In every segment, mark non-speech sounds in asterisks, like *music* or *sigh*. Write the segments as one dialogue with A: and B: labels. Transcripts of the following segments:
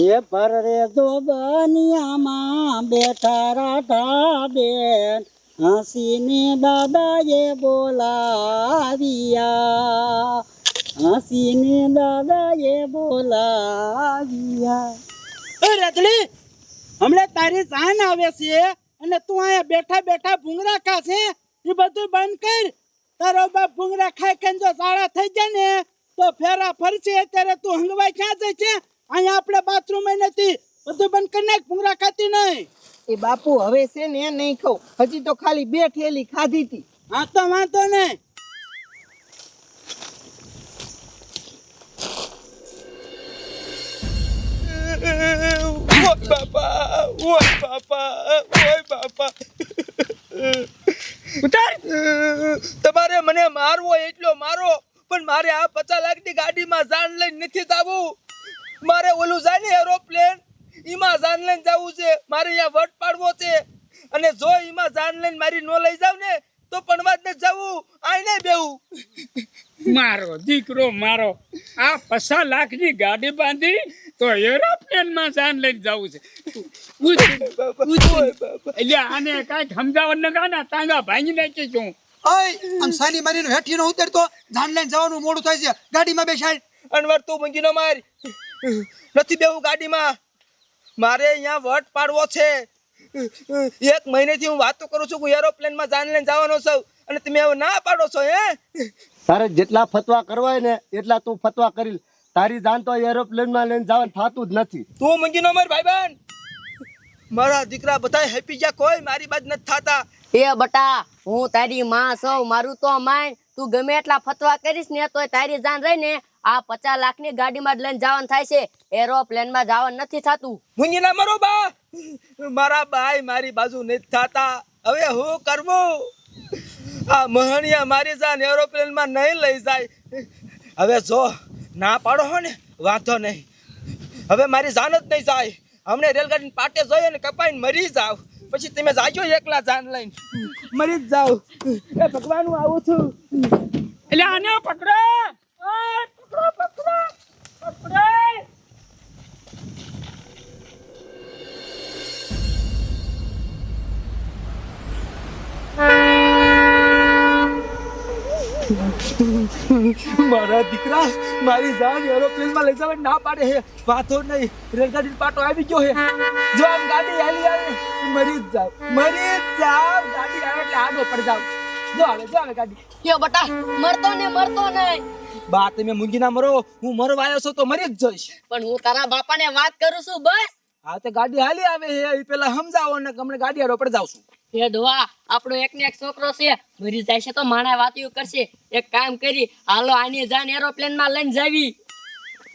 A: હે પરરે જોબનિયામાં બેઠા રાઠા બેન હસીને દાદાએ બોલાવ્યા. હસીને દાદાએ બોલાવ્યા.
B: એ રજડી હમણાં તારી જાન આવે છે અને તું અહીંયા બેઠા બેઠા ભૂંગરા ખા છે? એ બધું બંધ કર. તારો બાપ ભૂંગરા ખાઈ કે જો સારા થઈ જાય ને, તો ફેરા ફરશે ત્યારે તું હંગવાઈ ક્યાં જાય છે? અહીંયા આપણે બાથરૂમ નથી. બધું બંધ કરી નાખ ભૂંગરા ખાતી નહીં.
C: એ બાપુ હવે છે ને નહીં ખાવ હજી તો ખાલી બે ઠેલી ખાધી હતી.
B: હા તો વાંધો ને
D: ઓય બાપા ઓય બાપા ઓય બાપા. ઉતાર. તમારે મને મારવો એટલો મારો પણ મારે આ પચાસ લાખની ગાડીમાં જાન લઈને નથી જવું મારે ઓલું જાય ને એરોપ્લેન એમાં જાન લઈને જવું છે મારે અહીંયા વટ પાડવો છે અને જો એમાં જાન લઈને મારી નો લઈ જાવ ને તો પણ વાત નથી જવું આઈને બેવું
E: મારો દીકરો મારો પચાસ લાખની ગાડી બાંધી તો એરોપ્લેનમાં જાન લઈને જવું છે. એટલે આને કાંઈક સમજાવવાનું કાના તાંગા ભાંગી નાખી છું
F: ઓય આમ સાની મારીને હેઠી નો ઉતરતો જાન લઈને જવાનું મોડું થાય છે. ગાડીમાં બેસાડ.
D: અનવર તું મંગી નો માર. નથી બેવું ગાડીમાં. મારે અહીંયા વટ પાડવો છે. એક મહિનેથી હું વાતો કરું છું કે એરોપ્લેનમાં જાન લઈને જવાનો છું અને તમે ના પાડો છો હે?
G: તારે જેટલા ફતવા કરવા ને એટલા તું ફતવા કરી લે. તારી જાન તો એરોપ્લેનમાં લઈને જવાનું થતું જ નથી.
D: તું મંગી નો માર ભાઈબંધ. મારા દીકરા બધા હેપી ગયા કોઈ મારી બાદ નથી થાતા.
H: એ બટા હું તારી માં સૌ મારું તો માન. તું ગમે એટલા ફતવા કરીશ ને તોય તારી જાન રહી ને આ પચાસ લાખની ગાડીમાં જ લઈને જવાનું થાય છે. એરોપ્લેનમાં જવાનું નથી થતું.
D: મુંજી ના મરો બા. મારા ભાઈ મારી બાજુ નથી થાતા. હવે હું કરવું? આ મહણિયા મારી જાન એરોપ્લેનમાં નહીં લઈ જાય. હવે જો ના પાડો હો ને વાંધો નહીં. હવે મારી જાન જ નહીં જાય. અમને રેલગાડી પાટે જોઈએ ને કપાઈને મરી જાવ. પછી તમે જાજો એકલા જાન લઈને. મરી જ જાવ. એ ભગવાન હું આવું છું.
E: એટલે આને પકડો. ઓય, પકડો પકડો પકડો.
D: મારા દીકરા મારી જાન એરોપ્લેનમાં લઈ જવા ના પાડે હે. વાતો નહીં. રેલગાડી પાટો આવી ગયો હે. જો આમ ગાડી આવી આવે મરી જ જાવ. મરી જ જાવ. ગાડી આવે એટલે આગો પડ જાવ. જો આવે જો આવે ગાડી.
H: યો બટા મરતો ને મરતો નહીં.
D: બા તમે મૂંગી ના મરો. હું મરવા આવ્યો છું તો મરી જ જઈશ.
H: પણ હું તારા બાપાને વાત કરું છું બસ.
D: હા તો ગાડી હાલી આવે હે. પેલા સમજાવો ને તમને ગાડી આડો પડ જાવ છું.
H: એ ડોહા આપણો એક ને એક છોકરો છે મરી જાય છે તો માણા વાતું કરશે. એક કામ કરી હાલો આની જાન એરોપ્લેનમાં લઈને જાવી.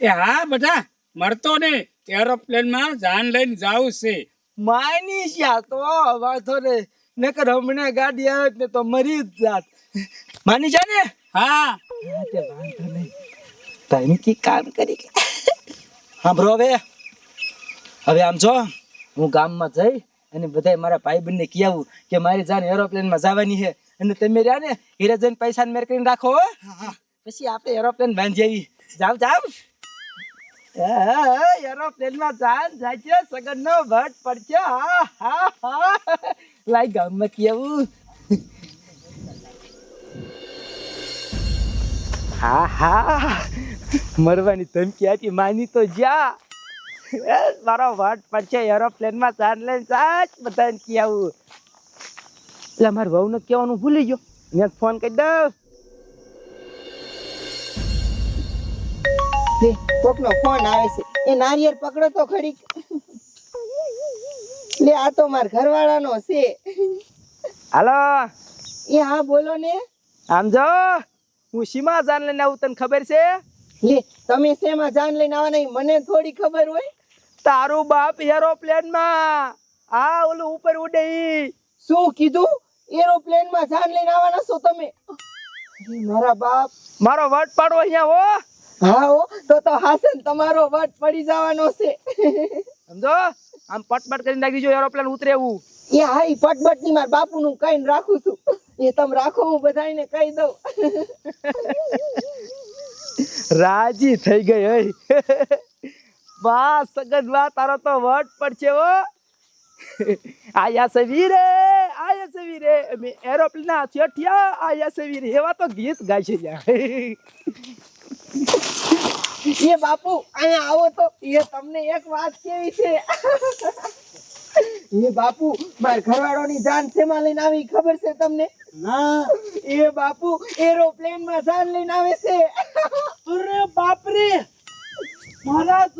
E: એ હા બધા મરતો ને એરોપ્લેનમાં જાન લઈને જાવું છે.
D: માની શ્યા તો વાંધો ને નકર હમણાં ગાડી આવે ને તો મરી જ જાત. માની જા ને?
E: હા.
D: તે વાંધો નહીં. ધમકી કામ કરી સાંભળો હવે. હવે આમ જો હું ગામમાં જઈ અને બધાય મારા ભાઈ બંને કહેવું કે મારી જાન એરોપ્લેનમાં જવાની છે. અને તમે રહ્યા ને હીરા જઈને પૈસા મેર કરીને રાખો. પછી આપણે એરોપ્લેન બાંધી આવી. જાવ જાવ એરોપ્લેનમાં જાન જાય છે સગન નો ભટ પડશે. હા હા હા. લાઈ ગામમાં કેવું હા હા. મરવાની ધમકી આપી માની તો જા. *laughs* મારો વાટ પડશે એરોપ્લેનમાં ચાર લઈને સાચ બધાને આવું. એટલે મારા વહુને કહેવાનું ભૂલી ગયો. મેં ફોન કરી દઉં.
C: કોક કોકનો ફોન આવે છે. એ નારિયેળ પકડો તો ખરી. લે આ તો માર ઘરવાળાનો છે.
D: હાલો.
C: એ હા બોલો ને.
D: આમ જો હું સીમા જાન લઈને આવું તને ખબર છે?
C: લે તમે શેમાં જાન લઈને આવવાના મને થોડી ખબર હોય?
D: તારું બાપ એરોપ્લેનમાં. આ ઓલું ઉપર ઉડે
C: શું કીધું? એરોપ્લેનમાં જાન લઈને આવવાના છો તમે? મારા બાપ.
D: મારો વટ પાડો અહીંયા હો.
C: હા હો. તો તો હાસન તમારો વટ પડી જવાનો છે.
D: સમજો? આમ પટપટ કરીને નાખી દીજો એરોપ્લેન ઉતરે એવું
C: એ હા એ પટપટની મારા બાપુ નું કઈ રાખું છું. એ તમે રાખો હું બધાને કહી દઉં. *laughs*
D: રાજી થઈ ગઈ હઈ.
B: વાહ સગન વાહ તારો તો વટ પડશે ઓ આયા સવીરે આયા સવીરે અમે એરોપ્લેન ના છઠિયા આયા સવીરે એવા તો ગીત ગાય છે ત્યાં.
C: એ બાપુ અહીંયા આવો તો. એ તમને એક વાત કેવી છે? એ બાપુ માર ઘરવાળોની જાન શેમાં લઈને આવી ખબર છે તમને?
A: ના.
C: એ બાપુ એરોપ્લેનમાં જાન લઈને આવે છે.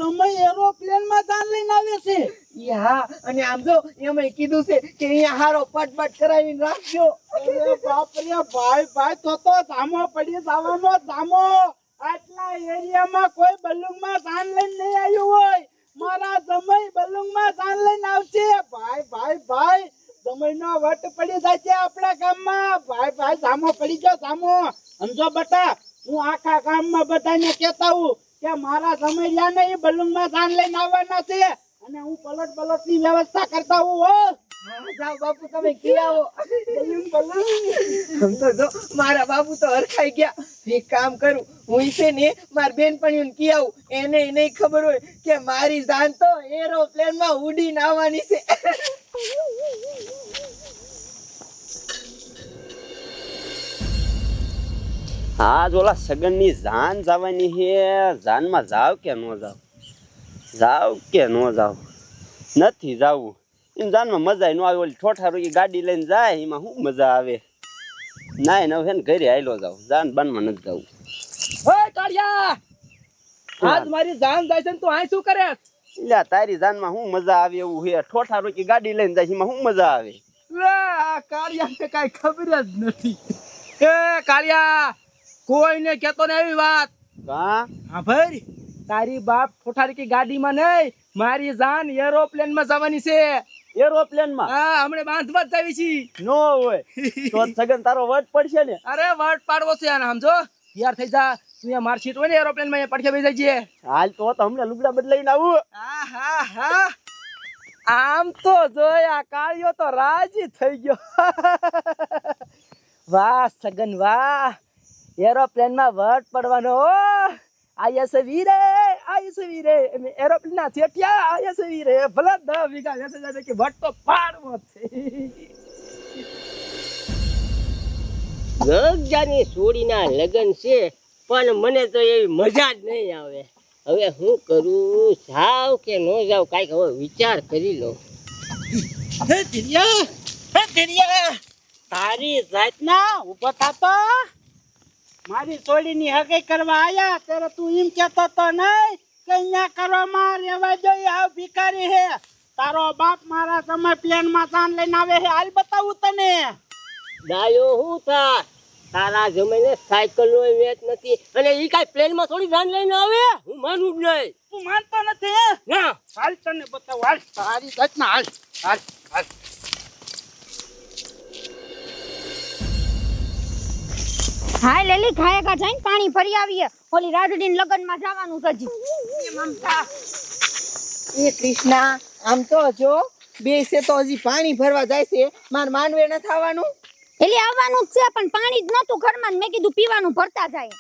B: સમય એરોપ્લેનમાં જાન લઈને આવે છે
C: એ અને આમ જો એમાં કીધું છે કે અહીંયા હારો પટપટ કરાવીને રાખજો.
B: અરે બાપરે ભાઈ ભાઈ તો તો જામો પડી જવાનો જામો. આટલા એરિયામાં કોઈ બલુંગમાં જાન લઈને નહીં આવ્યું હોય. મારા સમય બલુંગમાં જાન લઈને આવશે. ભાઈ ભાઈ ભાઈ સમયનો વટ પડી જાય છે આપણા ગામમાં. ભાઈ ભાઈ સામો પડી ગયો સામો સમજો બટા હું આખા ગામમાં બધાને કહેતા હું મારા સમય રહ્યા ને એ બલૂનમાં ધાન લઈને આવવાના છે. અને હું પલટ પલટની વ્યવસ્થા કરતા હું. હો
C: બાપુ, તમે આવો.
B: બલૂન
C: જો, મારા બાપુ તો હરખાઈ ગયા. એક કામ કરું, હું છે ને મારી બેનપણીઓને કી આવું. એને નહીં ખબર હોય કે મારી જાન તો એરોપ્લેનમાં ઉડીને આવવાની છે.
A: આજ ઓલા સગનની જાન જવાની હે. જાનમાં જાવ કે ન જાવ? જાવ કે ન જાવ? નથી જાવું. એમ જાનમાં મજા ન આવે. ઓલી ઠોઠા રૂકી ગાડી લઈને જાય એમાં શું મજા આવે? નાય નવ હે ને ઘરે આયલો જાવ જાન બાનમાં નથી જવું.
B: ઓય કાળિયા! આજ મારી જાન જાય છે ને તું અહીં શું કરે?
A: લ્યા તારી જાનમાં શું મજા આવે એવું હે? ઠોઠા રૂકી ગાડી લઈને જાય એમાં શું મજા આવે?
B: લે આ કાળિયાને કાંઈ ખબર જ નથી. એ કાળિયા! કોઈને કહેતો ને એવી વાત.
A: હા
B: હા ભાઈ. તારી બાપ ઠોઠારી ગાડીમાં નહીં મારી જાન એરોપ્લેનમાં જવાની છે.
A: એરોપ્લેનમાં?
B: હા હમણે બાંધવા જ છી.
A: નો હોય. તો સગન તારો વટ પડશે ને?
B: અરે વટ પાડવો છે આને સમજો? તૈયાર થઈ જા. તું માર સીટ હોય ને એરોપ્લેનમાં પડખે બેસી જઈએ
A: હાલ તો તો હમણાં લુગડા બદલાઈને આવું.
B: હા હા હા. આમ તો જોયા કાળિયો તો રાજી થઈ ગયો. *laughs* વાહ સગન વાહ. એરોપ્લેનમાં વટ પડવાનો હો! આયા છે વીરે આયા છે વીરે. એરોપ્લેન ના થેટિયા આયા છે વીરે. ભલે દસ વીઘા વેસે જાય કે વટ તો પાડવો છે.
H: ગગજાની સોડીના લગ્ન છે પણ મને તો એવી મજા જ નહીં આવે. હવે હું કરું? જાવ કે ન જાવ? કાંઈક હવે વિચાર કરી લો
B: હે તિરિયા હે તિરિયા તારી જાતના ઊભો થાતો મારી સોડીની હગે કરવા આયા ત્યારે તું એમ કહેતો તો નહીં કે અહીંયા કરવામાં રહેવા જોઈએ આવ ભિખારી હે તારો બાપ મારા સમય પ્લેનમાં સાન લઈને આવે હે હાલ બતાવું તને.
H: ડાયો હું થા? તારા જમીને સાયકલ નો વેચ નથી. અને ઈ પ્લેનમાં થોડી જાન લઈને આવે? હું માનું જ નહીં.
B: તું માનતો નથી. હે
H: ના.
B: હાલ તને બતાવું. હાલ. તારી ઘટના હાલ. હાલ હાલ.
I: હાય લેલી ખાયકા જઈને પાણી ભરી આવીએ. ઓલી રાડડીન લગનમાં જવાનું છે હજી.
C: એ કૃષ્ણા આમ તો જો બે છે તો હજી પાણી ભરવા જાય છે. માર માનવે ન થવાનું?
I: એટલે આવવાનું જ છે પણ પાણી જ નહોતું ઘરમાં મેં કીધું પીવાનું ભરતા જાય.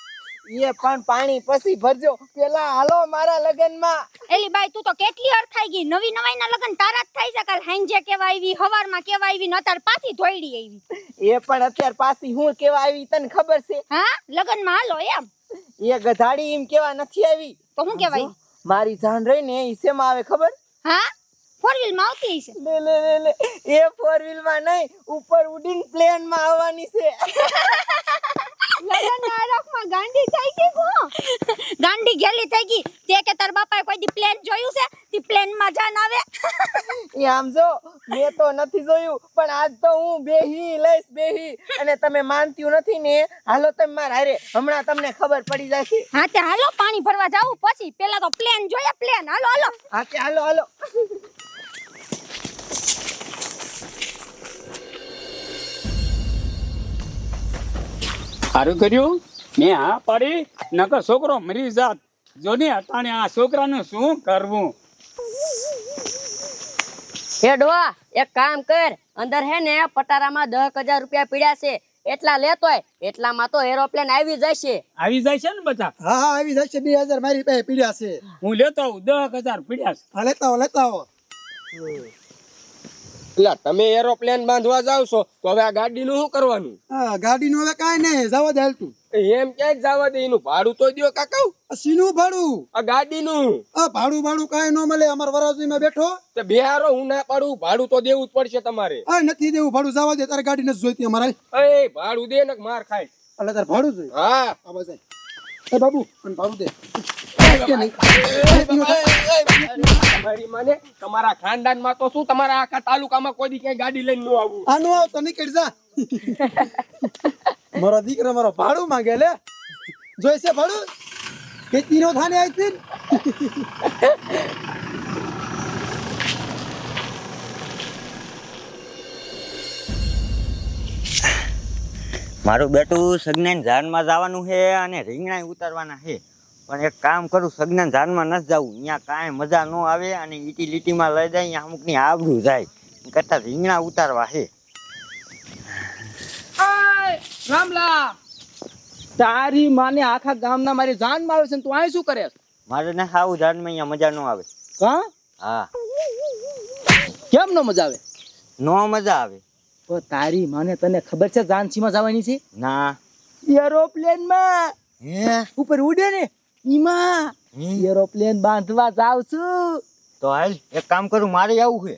C: એ પણ પાણી પછી ભરજો. પેલા હાલો મારા લગનમાં.
I: એલી બાઈ તું તો કેટલી અરખાઈ ગઈ. નવી નવાઈ ના લગન તારા જ થાય છે કાલ હાંજે કેવા આવી હવારમાં કેવા આવી ને અત્યારે પાછી ધોઈડી આવી.
C: એ પણ અત્યારે પાછી હું કેવા આવી તને ખબર છે?
I: હા? લગનમાં હાલો એમ.
C: એ ગધાડી એમ કેવા નથી આવી.
I: તો હું કેવાય
C: મારી જાન રહી ને એ શેમાં આવે ખબર?
I: હા? ફોર વ્હીલમાં આવતી છે
C: લે લે લે લે. એ ફોર વ્હીલમાં નહીં ઉપર ઉડીન પ્લેનમાં આવવાની છે.
I: લગન *laughs* ગાંડી થઈ ગઈ કો ગાંડી ગેલી થઈ ગઈ. તે કે તાર બાપાએ કોઈ દી પ્લેન જોયું છે? તી પ્લેનમાં જાન આવે.
C: એ આમ જો મેં તો નથી જોયું પણ આજ તો હું બેહી લઈશ બેહી. અને તમે માનતી નથી ને હાલો તમે માર હારે. હમણાં તમને ખબર પડી જશે
I: હા તે હાલો પાણી ભરવા જાવું પછી પેલા તો પ્લેન જોયા પ્લેન હાલો હાલો.
C: હા કે હાલો હાલો.
E: સારું કર્યું? મેં હા પાડી નકર છોકરો મરી જાત. જો ને અટાણે આ છોકરાનું શું કરવું?
H: હે ડોવા એક કામ કર. અંદર હે ને પટારામાં દસ હજાર રૂપિયા પીડ્યા છે. એટલા લેતોય એટલામાં તો એરોપ્લેન આવી જશે.
E: આવી જાય છે ને બધા?
F: હા હા આવી જાય છે બે હજાર મારી પાસે પીડ્યા છે.
E: હું લેતો આવું દસ હજાર પીડ્યા છે.
F: હા લેતા આવો લેતા આવો.
D: એટલે તમે એરોપ્લેન બાંધવા જાવ છો તો હવે આ ગાડીનું શું કરવાનું?
F: હા ગાડીનું હવે કાંઈ નહીં જવા દે હાલતું.
D: એમ ક્યાંય જવા દે એનું ભાડું તો દ્યો કાકા
F: શીનું ભાડું.
D: આ ગાડીનું.
F: આ ભાડું ભાડું કાંઈ ન મળે અમાર વરાજમાં બેઠો.
D: તો બિહારો હું ના પાડું ભાડું તો દેવું જ પડશે તમારે.
F: આ નથી દેવું ભાડું જવા દે તારે ગાડી નથી જોઈતી અમારે.
D: એ ભાડું દે ને માર ખાય.
F: એટલે તારે ભાડું જોઈએ?
D: હા.
F: આ બસ એ બાબુ પણ ભાડું દે.
D: માને તમારા ખાનદાનમાં તો શું તમારા આખા તાલુકામાં કોઈ દી ક્યાંય ગાડી લઈને ન આવું?
F: આનું આવ તો નીકળ જા. *laughs* મારો દીકરો મારો ભાડું માંગે લે. જોઈશે ભાડું? ખેતી નો થાને આવી
A: મારું બેટું સજ્ઞાન ઝાડમાં જવાનું છે અને રીંગણા ઉતારવાના છે. પણ એક કામ કરું સજ્ઞાન ઝાડમાં નથી જવું અહીંયા કાંઈ મજા ન આવે અને ઈટી લીટીમાં લઈ જાય અહીંયા અમુકની આવડું જાય. કરતા રીંગણા ઉતારવા છે
D: રામલા! તારી માને આખા ગામના મારી જાન મારે છે ને તું અહીં શું કરે
A: મારે ને હાવ જાનમાં અહીંયા મજા ન આવે.
D: હા?
A: હા.
D: કેમ ન મજા આવે?
A: નો મજા આવે.
D: તો તારી માને તને ખબર છે જાનસીમાં જવાની છે?
A: ના.
D: એરોપ્લેનમાં.
A: હે?
D: ઉપર ઉડે ને. ઈમાં એરોપ્લેન બાંધવા જાવ છું.
A: તો હાલ એક કામ કરું મારે આવું છે.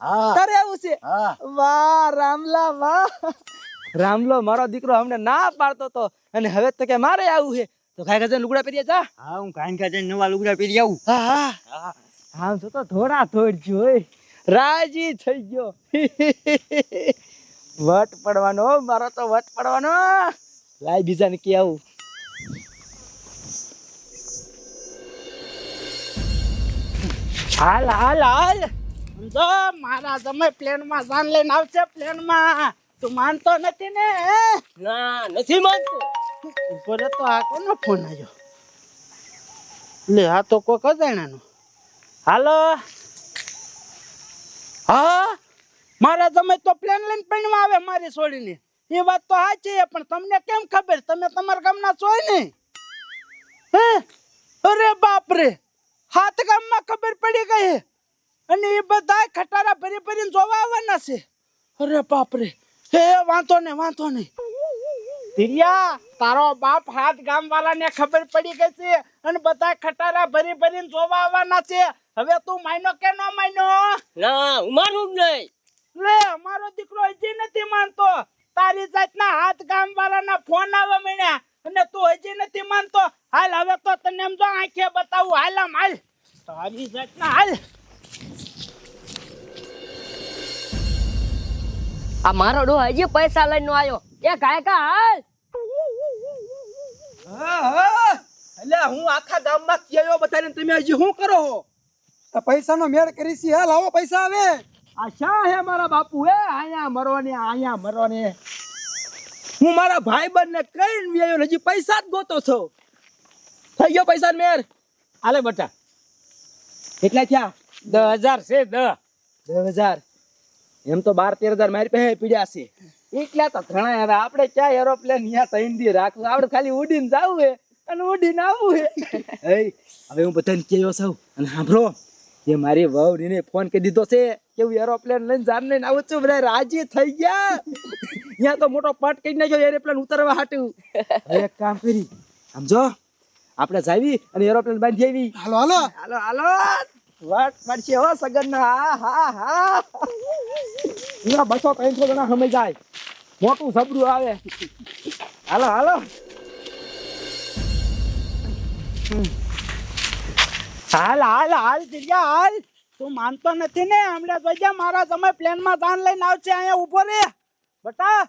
D: હા? તારે આવું છે? વાહ રામલા વાહ. રામલો મારો દીકરો અમને ના પાડતો તો. અને હવે તો કે મારે આવું છે. તો ખાઈ ખાઈ લુગડા પહેરી જા.
A: હા હું કાંઈ કાંઈ નવા લુગડા પહેરી આવું.
D: હા હા. આમ જો તો થોડા થોડ જોઈ રાજી થઈ ગયો. *laughs* વટ પડવાનો મારો તો વટ પડવાનો. લાય બીજાને કે આવું.
B: હાલ હાલ હાલ. સમજો મારા તમે પ્લેનમાં જાન લઈને આવશે પ્લેનમાં તું માનતો નથી ને
D: ના નથી માનતો.
B: ઉપર તો આ કોનો ફોન આવ્યો? લે આ તો કોક અજાણાનો હાલો. હા? મારા તમે તો પ્લેન લઈને પૈણવા આવે મારી છોડીને એ વાત તો સાચી છે પણ તમને કેમ ખબર? તમે તમારા ગામના છો ને? હે? અરે બાપ રે હાથ ગામમાં ખબર પડી ગઈ અને એ બધા ખટારા ભરી ભરીને જોવા આવવાના છે. અરે બાપરે. હે વાંધો ને વાંધો નહીં. ધીરિયા તારો બાપ હાથ ગામ વાળાને ખબર પડી ગઈ છે અને બધા ખટારા ભરી ભરીને જોવા આવવાના છે. હવે તું માયનો કે ન માયનો?
H: ના મારું જ નહીં.
B: લે અમારો દીકરો હજી નથી માનતો. તારી જાતના હાથ ગામ વાળાના ફોન આવવા માંડ્યા અને તું હજી નથી માનતો? હાલ હવે તો તને એમ જો આંખે બતાવું. હાલ આમ હાલ. તારી જાતના હાલ.
H: આ મારો ડો હજી પૈસા લઈને નો આવ્યો. એ કાય કા હાલ.
D: હા હા. એટલે હું આખા ગામમાં કયો બધાને? તમે હજી શું કરો છો
F: તો પૈસાનો મેળ કરી છે. હાલ આવો પૈસા આવે.
D: આ શા હે મારા બાપુ? હે અહીંયા મરો ને અહીંયા મરો ને હું મારા ભાઈ બંને કઈ વ્યાયો હજી પૈસા જ ગોતો છો. થઈ ગયો પૈસા મેર? આલે બટા. કેટલા થયા?
E: દસ હજાર છે દસ
D: દસ હજાર. એમ તો બાર તેર હજાર મારી પાસે પીડ્યા છે. એટલા તો ઘણા યાર આપણે ક્યાં એરોપ્લેન અહીંયા ત્રણ દી રાખવું આપણે ખાલી ઉડીને જવું હે અને ઉડીને આવવું હે. *laughs* હવે હું બધાને કહેયો છું અને સાંભળો. એ મારી વહુને ફોન કરી દીધો છે કેવું એરોપ્લેન લઈને જામ લઈને આવું છું. બધા રાજી થઈ ગયા. અહીંયા તો મોટો પટ કરી નાખ્યો એરોપ્લેન ઉતરવા હાટું. એક કામ કરી સમજો આપણે જાવી અને એરોપ્લેન બાંધી આવી.
F: હાલો હાલો.
D: હાલો હાલો. વાત પડશે હો સગન હા હા હા. બસો ત્રણસો જણા સમય જાય. મોટું સબરું આવે. હાલો હાલો.
B: હાલ હાલ હાલ દિવ્યા હાલ. તું માનતો નથી ને? હમણાં જોજે મારા સમય પ્લેનમાં જાન લઈને આવશે અહીંયા ઊભો રે. બેટા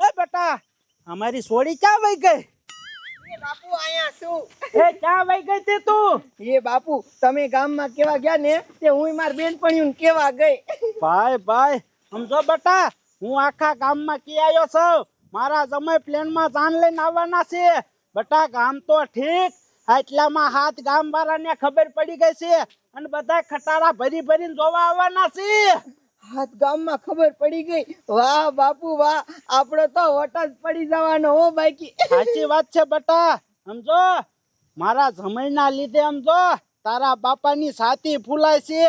B: એ બેટા અમારી સોડી ક્યાં વહી ગઈ?
C: બાપુ અહીંયા શું?
B: એ ક્યાં વહી ગઈ તે તું?
C: એ બાપુ તમે ગામમાં કેવા ગયા ને તે હું માર બેનપણીઓને કેવા ગઈ?
B: ભાઈ ભાઈ સમજો બેટા હું આખા ગામમાં કે આવ્યો છું? મારા સમય પ્લેનમાં જાન લઈને આવવાના છે. બેટા ગામ તો ઠીક એટલામાં હાથ ગામ વાળાને ખબર પડી ગઈ છે. અને બધા ખટારા ભરી ભરીને જોવા આવવાના છે.
C: હાથ ગામમાં ખબર પડી ગઈ. વાહ બાપુ વાહ. આપણો તો વટસ પડી જવાનો હો બાકી.
B: સાચી વાત છે બટા. સમજો? મારા જમૈના લીધે સમજો? તારા બાપાની સાતી ફૂલાય છે.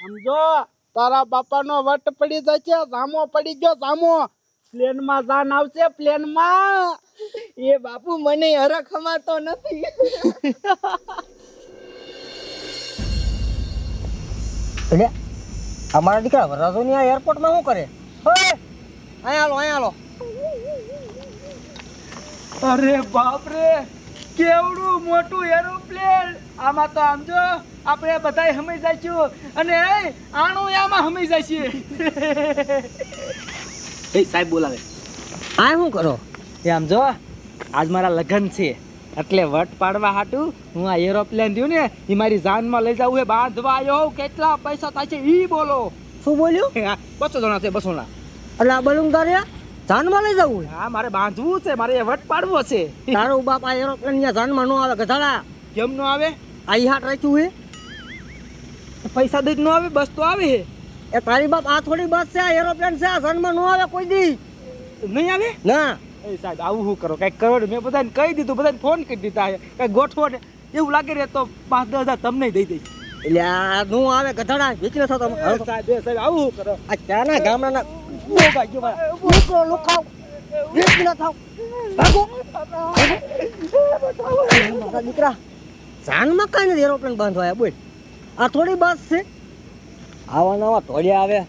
B: સમજો? તારા બાપાનો વટ પડી જશે સામો પડી ગયો સામો પ્લેનમાં જાન આવશે પ્લેનમાં.
C: એ બાપુ મને હરખ હમાતો નથી.
J: એટલે અમારા દીકરા વરરાજોની આ એરપોર્ટમાં શું કરે? ઓય અહીંયા હાલો અહીંયા હાલો.
D: અરે બાપ રે કેવડું મોટું એરોપ્લેન આમાં તો આમ જો આપણે બધા હમી જઈશું. અને આનું આણું આમાં હમી જશે એ સાહેબ બોલાવે.
J: આ શું કરો?
D: એ આમ જો આજ મારા લગ્ન છે. એટલે વટ પાડવા હાટું હું આ એરોપ્લેન થયું ને એ મારી જાનમાં લઈ જાવું એ બાંધવા આવ્યો કેટલા પૈસા થાય છે ઈ બોલો.
J: શું બોલ્યું?
D: બસો જણા છે બસો ના
J: એટલે આ બલુંગદાર જાનમાં લઈ જવું
D: હા મારે બાંધવું છે મારે વટ પાડવો છે.
J: તારો બાપ આ એરોપ્લેન ત્યાં જાનમાં ન આવે ગધાડા
D: કેમ નો આવે?
J: આ ઈ હાટ રાખ્યું હે?
D: પૈસા દઈ નો આવે બસ તો આવે
J: એ તારી બાપ આ થોડી બસ છે આ એરોપ્લેન છે આ જાનમાં ન આવે કોઈ દી?
D: નહીં આવે?
J: ના.
D: એ સાહેબ આવું શું કરો? કંઈક કરો ને? મેં બધાને કહી દીધું બધાને ફોન કરી દીધા કંઈક ગોઠવો ને. એવું લાગે રે તો પાંચ દસ હજાર તમને દઈ દઈશ.
J: એટલે આ નું આવે ગધાડા વિચલે થતો
D: સાહેબ એ સાહેબ આવું શું કરો?
J: આ ચાના ગામડાના બોગા જો નીકળો લુખાવ. થાવ. ભાગો. મારા દીકરા જાનમાં કાંઈ નથી એરોપ્લેન બંધ હોય બોલ. આ થોડી બસ છે. આવા નવા તોડિયા આવે.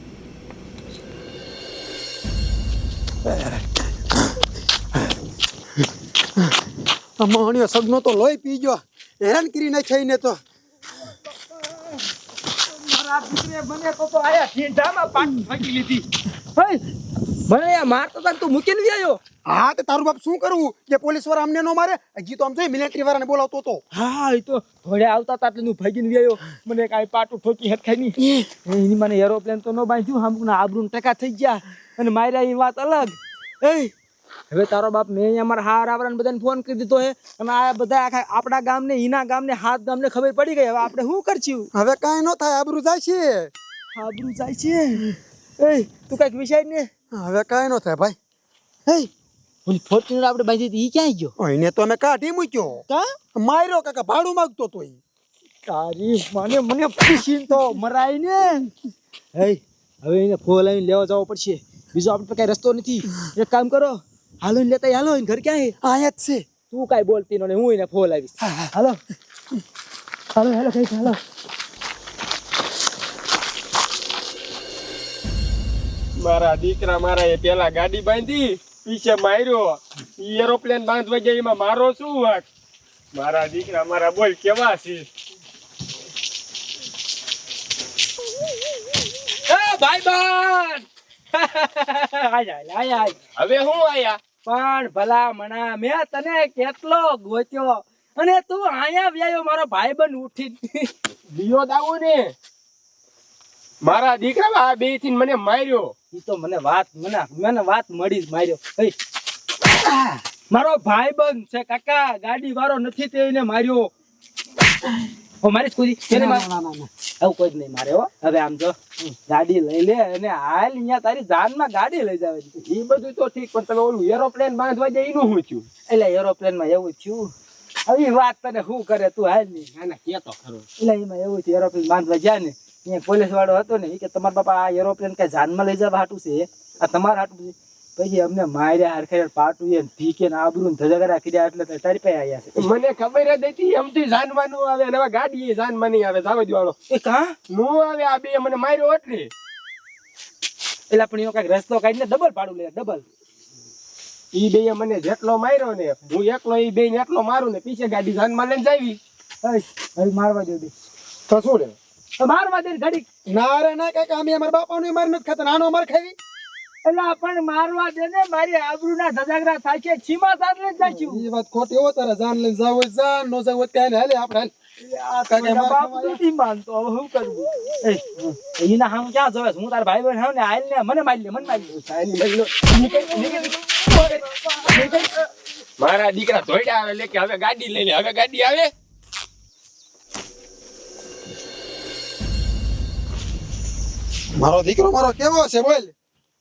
F: મોહણીયો સગનો તો લોહી પી ગયો. હેરાન કરી નાખ્યા ને તો.
D: મારા દીકરે મને તો તો આયા ઢીંઢામાં પાટી ફાકી લીધી. હે ભલે આ મારતો તને તું મૂકીને આવ્યો
F: હા તો તારું બાપ શું કરવું કે પોલીસવાળા અમને નો મારે? હજી તો આમ જોઈ મિલિટરી વાળાને બોલાવતો હતો.
D: હા એ તો થોડે આવતા હતા એટલે હું ભાગીને આવ્યો મને કાંઈ પાટું ઠોકી હરખાઈ નહીં. એની મને એરોપ્લેન તો ન બાંધ્યું. હમણાં આબરૂન ટકા થઈ ગયા. અને માર્યા એ વાત અલગ. એ હવે તારો બાપ મેં અહીંયા મારા હાર આવરાને બધાને ફોન કરી દીધો હે. અને આ બધા આખા આપણા ગામને ઈના ગામને હાથ ગામને ખબર પડી ગઈ. હવે આપણે શું કરશું?
F: હવે કાંઈ ન થાય આબરૂ જાય છે.
D: આબરૂ જાય છે? એ તું કાંઈક વિચાર ને.
F: હવે કાંઈ ન થાય ભાઈ.
D: હે ઓલી ફોર્ચ્યુનર આપણે બાંધી હતી એ ક્યાં ગયો?
F: એને તો અમે કાઢી મૂક્યો.
D: કા?
F: માર્યો કાકા ભાડું માગતો તો.
D: તારી મને મને પૂછી તો મરાય ને. હે હવે એને ફોન લઈને લેવા જવો પડશે. બીજો આપણે કઈ રસ્તો નથી. એક કામ કરો હાલો ને લેતા હાલો ઘર ક્યાં હે?
F: અહીંયા જ છે.
D: તું કાંઈ બોલતી નો ને હું એને ફોન આવીશ. હાલો. હાલો હાલો કઈ હાલો.
K: મારા દીકરા મારા એ પેલા ગાડી બાંધી પીછે માર્યો. એરોપ્લેન બાંધવા ગયા એમાં મારો શું વાક? મારા દીકરા મારા બોલ કેવા છે?
D: ભાઈ બન
K: હવે હું આયા?
D: પણ ભલા મણા મેં તને કેટલો ગોચ્યો. અને તું આયા વ્યાયો મારો ભાઈબંધ ઉઠી
K: દિયો દાવો ને. મારા દીકરા આ બેથી મને માર્યો.
D: ઈ તો મને વાત મને મને વાત મળી જ માર્યો. ભાઈ મારો ભાઈ ભાઈબંધ છે કાકા ગાડી વાળો નથી તેને માર્યો. મારી દી? તેને માર- આવું કોઈ જ નહીં મારે હો. હવે આમ જો ગાડી લઈ લે અને હાલ અહીંયા તારી જાનમાં ગાડી લઈ જાવે
K: એ બધું તો ઠીક પણ તમે ઓલું એરોપ્લેન બાંધવા જાય એનું શું થયું
D: એટલે એરોપ્લેનમાં એવું થયું આવી વાત તને શું કરે તું હાલ નહીં
K: ના ના કેતો ખરો.
D: એટલે એમાં એવું થયું એરોપ્લેન બાંધવા જાય ને અહીંયા પોલીસ વાળો હતો ને એ કે તમારા બાપા આ એરોપ્લેન કઈ જાનમાં લઈ જવા હાટું છે? આ તમારા હાટું છે? પછી અમને માર્યા હરખે પાટું એ ભીકે ને આબરૂ ને ધજાગરા કર્યા એટલે તારી પાસે આવ્યા છે.
K: મને ખબર જ હતી એમથી જાનવાનું આવે અને હવે ગાડી એ જાનમાં નહીં આવે જાવ દેવાનો
D: એ કા?
K: નો આવે આ બે મને માર્યો એટલે.
D: એટલે પણ એનો કંઈક રસ્તો કાઢીને ડબલ પાડું લે ડબલ
K: ઈ બે મને જેટલો માર્યો ને હું એકલો ઈ બે ને એકલો મારું ને પીછે ગાડી જાનમાં લઈને જાવી
D: હવે મારવા દે
F: તો શું રે?
D: મારવા દે ઘડી
F: ના રે ના કાકા અમે અમારા બાપાનું મારી નથી ખાતા નાનો અમારે ખાવી
D: એટલે પણ મારવા દે ને મારી આબરૂ ના ધજાગરા થાય છે છીમા સાંજે જ જાય
F: એ વાત ખોટી હો તારે જાન લઈને જાવ હોય જાન નો જાવ હોય કાંઈ હાલે આપણે માર
D: બાપ
F: ખાવા
D: નથી માનતો હવે શું કરવું એ. એના હામ ક્યાં જોવે છે? હું તારા ભાઈ બહેન હાવ ને હાલ ને મને મારી લે મને મારી લે.
K: સાયની લઈ લો. મારા દીકરા ધોઈડા આવે લે કે હવે ગાડી લઈ લે હવે ગાડી આવે?
F: મારો દીકરો મારો કેવો છે બોલ?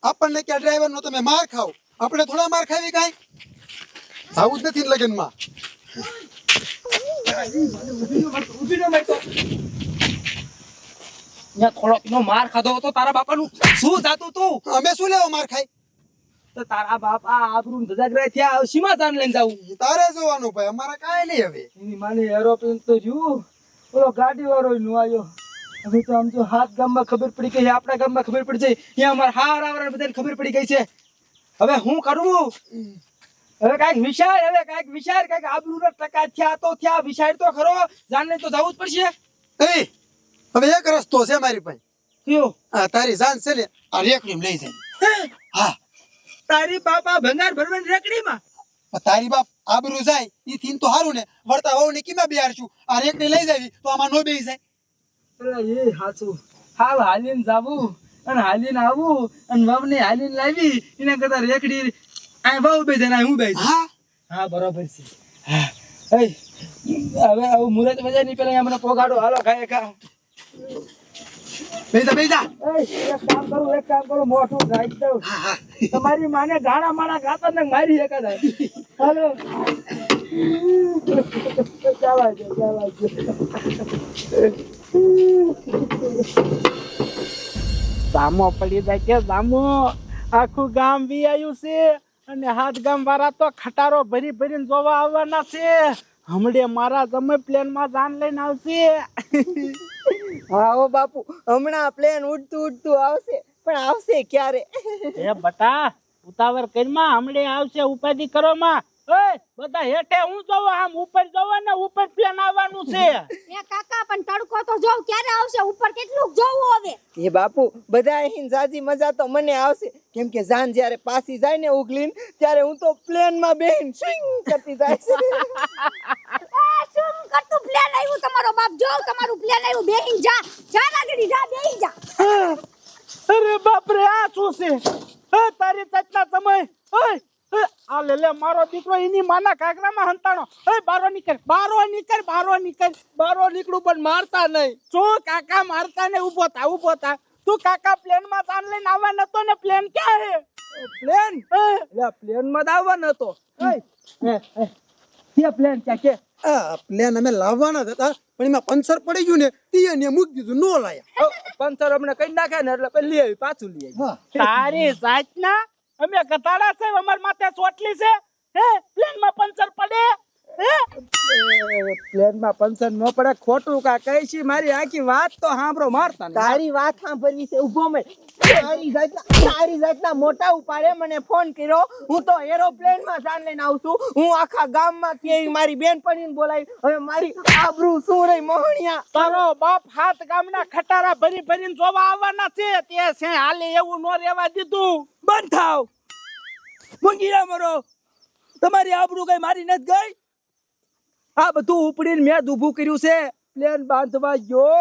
F: આપણને ક્યાં ડ્રાઈવર નો તમે માર ખાવ આપણે થોડા માર ખાવી કાંઈ? આવું જ નથી લગ્નમાં.
D: ત્યાં થોડોક માર ખાધો હતો તારા બાપાનું શું જાતું તું?
F: અમે શું લેવો માર ખાઈ?
D: તો તારા બાપા આબરૂ ધજાગરા થયા સીમા જાન લઈને જાવું?
F: તારે જોવાનું ભાઈ અમારા કાંઈ નહીં હવે.
D: એની માની એરોપ્લેન તો જોયું ઓલો ગાડી વાળો નું આવ્યો હવે તો આમ જો હાથ ગામમાં ખબર પડી ગઈ આપણા ગામમાં ખબર પડી જાય અહીંયા અમારા હાર આવરા બધાને ખબર પડી ગઈ છે. હવે હું કરવું? હવે કાંઈક વિચાર હવે કાંઈક વિચાર કાંઈક આબરૂ ટકા થયા તો થયા વિચાર તો ખરો. જાનને તો જવું જ પડશે.
F: એ હવે એક રસ્તો છે મારી પાસે.
D: કયો?
F: આ તારી જાન છે ને આ રેકડી લઈ જાય. હા?
D: તારી બાપા ભંગાર ભરવાની રેકડીમાં?
F: તારી બાપ આબરૂ જાય એ થીન તો હારું ને વળતા વહુ ને કીમાં બિહારશું? આ રેકડી લઈ જાવી તો આમાં નો બેસી જાય.
D: એ હાચું. હાવ હાલીને જાવું અને હાલીને આવું અને વહુને હાલીને લાવી એના કરતા રેકડી આ વહુ બે જણા હું બે
F: હા?
D: હા બરોબર છે. હા. હવે આવું મુરત મજા નહીં પેલા મને પોગાડો. હાલો ખાય ખા
F: જા
D: એ, એક કામ કરું એક કામ કરું મોટું ઢાંકી દઉં. તમારી માને ગાણા માણા ગાતા ને મારી એક જ હાલો. ચાલો ચાલો
B: સામો પડી જાય કે સામો આખું ગામ બી આવ્યું છે અને હાથ ગામ વાળા તો ખટારો ભરી ભરીને જોવા આવવાના છે. હમણે મારા જમે પ્લેનમાં જાન લઈને આવશે.
C: હા ઓ બાપુ હમણાં પ્લેન ઉડતું ઉડતું આવશે પણ આવશે ક્યારે?
B: એ બટા ઉતાવળ કરીમાં હમણે આવશે ઉપાધિ કરો માં. બધા હેઠે હું જોવો આમ ઉપર જોવો ને ઉપર પ્લેન આવવાનું છે.
I: એ કાકા પણ તડકો તો જોઉં ક્યારે આવશે? ઉપર કેટલું જોવું હવે.
C: એ બાપુ બધા અહીં જાજી મજા તો મને આવશે. કેમ કે જાન જ્યારે પાસી જાય ને ઉગલીન ત્યારે હું તો પ્લેનમાં બેહીને સ્વિંગ કરતી જાય છે. *laughs*
I: શું કરતું પ્લેન આવ્યું તમારો બાપ. જો તમારું પ્લેન આવ્યું. બેહીન જા. જા લાગડી જા બેહી જા.
B: અરે બાપ રે આ શું છે? તારી ચચના સમય. ઓય. આ લે લે મારો દીકરો એની માના કાકરામાં હંતાણો. એ બારો નીકળ બારો નીકળ બારો નીકળ.
D: બારો નીકળું પણ મારતા નહીં.
B: શું કાકા મારતા ને ઊભો થા ઊભો થા. તું કાકા પ્લેનમાં તાન લઈને આવવા નતો ને પ્લેન ક્યાં હે?
D: પ્લેન? એટલે પ્લેનમાં જ આવવાનો હતો કે પ્લેન ક્યાં કે?
F: પ્લેન અમે લાવવાના હતા પણ એમાં પંચર પડી ગયું ને તીએ ને મૂકી દીધું નો લાયા.
D: પંચર અમને કઈ નાખે ને એટલે લઈ આવી પાછું લઈ આવી.
B: તારી જાતના અમે કતાડા છે અમાર માથે ચોટલી છે. હે પ્લેનમાં પંચર પડે.
D: પ્લેનમાં પંચર ન પડે ખોટું કા કઈ છે મારી આખી વાત તો સાંભળો મારતા
C: તારી વાત સાંભળવી છે ઊભો મેં તારી જાતના તારી જાતના મોટા ઉપાડે મને ફોન કર્યો. હું તો એરોપ્લેનમાં જાન લઈને આવું છું. હું આખા ગામમાં ક્યાંય મારી બેનપણીને બોલાવી. હવે મારી આબરૂ શું રહી મોહણિયા?
B: તારો બાપ હાથ ગામ ના ખટારા ભરી ભરીને જોવા આવવાના છે તે છે હાલે એવું નો રેવા દીધું.
D: બંધ થાવ. મંગીરા મરો. તમારી આબરૂ કઈ મારી નથી ગઈ? આ બધું ઉપડીને મેં ઊભું કર્યું છે. પ્લેન બાંધવા ગયો.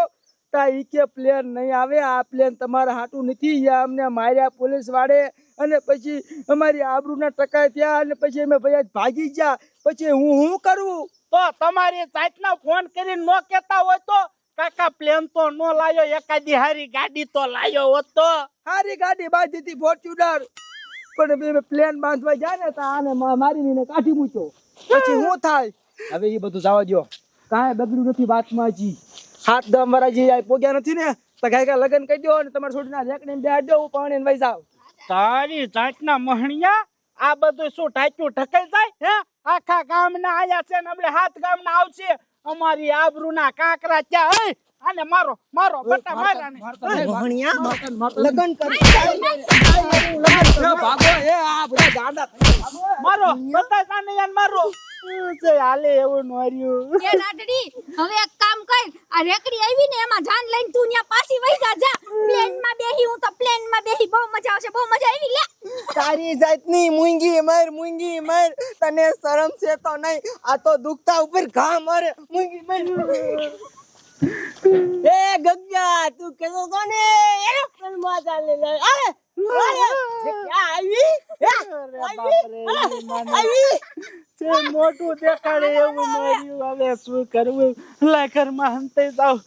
D: તા ઈ કે પ્લેન નહીં આવે. આ પ્લેન તમારા હાટું નથી. યા અમને માર્યા પોલીસ વાળે. અને પછી અમારી આબરૂના ટકા થયા અને પછી અમે ભાઈ ભાગી ગયા. પછી હું શું કરું?
B: તો તમારી જાતના ફોન કરીને નો કેતા હોય તો કાકા પ્લેન તો નો લાયો. એકાદી હારી ગાડી તો લાયો હોત. તો
D: હારી ગાડી બાંધી હતી ફોર્ચ્યુનર પણ પ્લેન બાંધવા જાય ને તા આને મારી મારીને કાઢી મૂક્યો. પછી શું થાય? હવે એ બધું જવા દો કાંઈ બગડ્યું નથી વાતમાં જી હાથ દમ વાળા જે આ પોગ્યા નથી ને તો કાંઈ કાંઈ લગ્ન કહી દો અને તમારા છોડીના રેકડીને બેહાડી દો હું પાણી ને વૈસાવ
B: તારી જાતના મહણિયા આ બધું શું ટાચું ઠકાઈ જાય? હે? આખા ગામના આયા છે ને હમણે હાથ ગામના આવશે. અમારી આબરૂના કાંકરા ત્યાં હે? અને મારો મારો બટા મારા ને
C: મોહણિયા લગન કરી.
D: ભાગો એ આ બધા ગાંડા
B: મારો બતા સાને યાર મારો. હાલે એવું નોર્યું?
I: એ લાડડી હવે એક કામ કર આ રેકડી આવી ને એમાં જાન લઈને તું ન્યા પાછી વઈ જા. જા પ્લેનમાં બેહી હું તો પ્લેનમાં બેહી બહુ મજા આવશે બહુ મજા આવી લે
C: તારી જાતની મૂંગી મર મૂંગી મર. તને શરમ છે તો નહીં આ તો દુખતા ઉપર ઘા મરે મૂંગી મર. *laughs*
J: એ ગંગા તું કેતો તો ને એરોપ્લેનમાં ચાલે લે. અરે
B: મોટું દેખાડે એવું નોર્યું હવે શું કરવું? લાકરમાં હંતે જાવ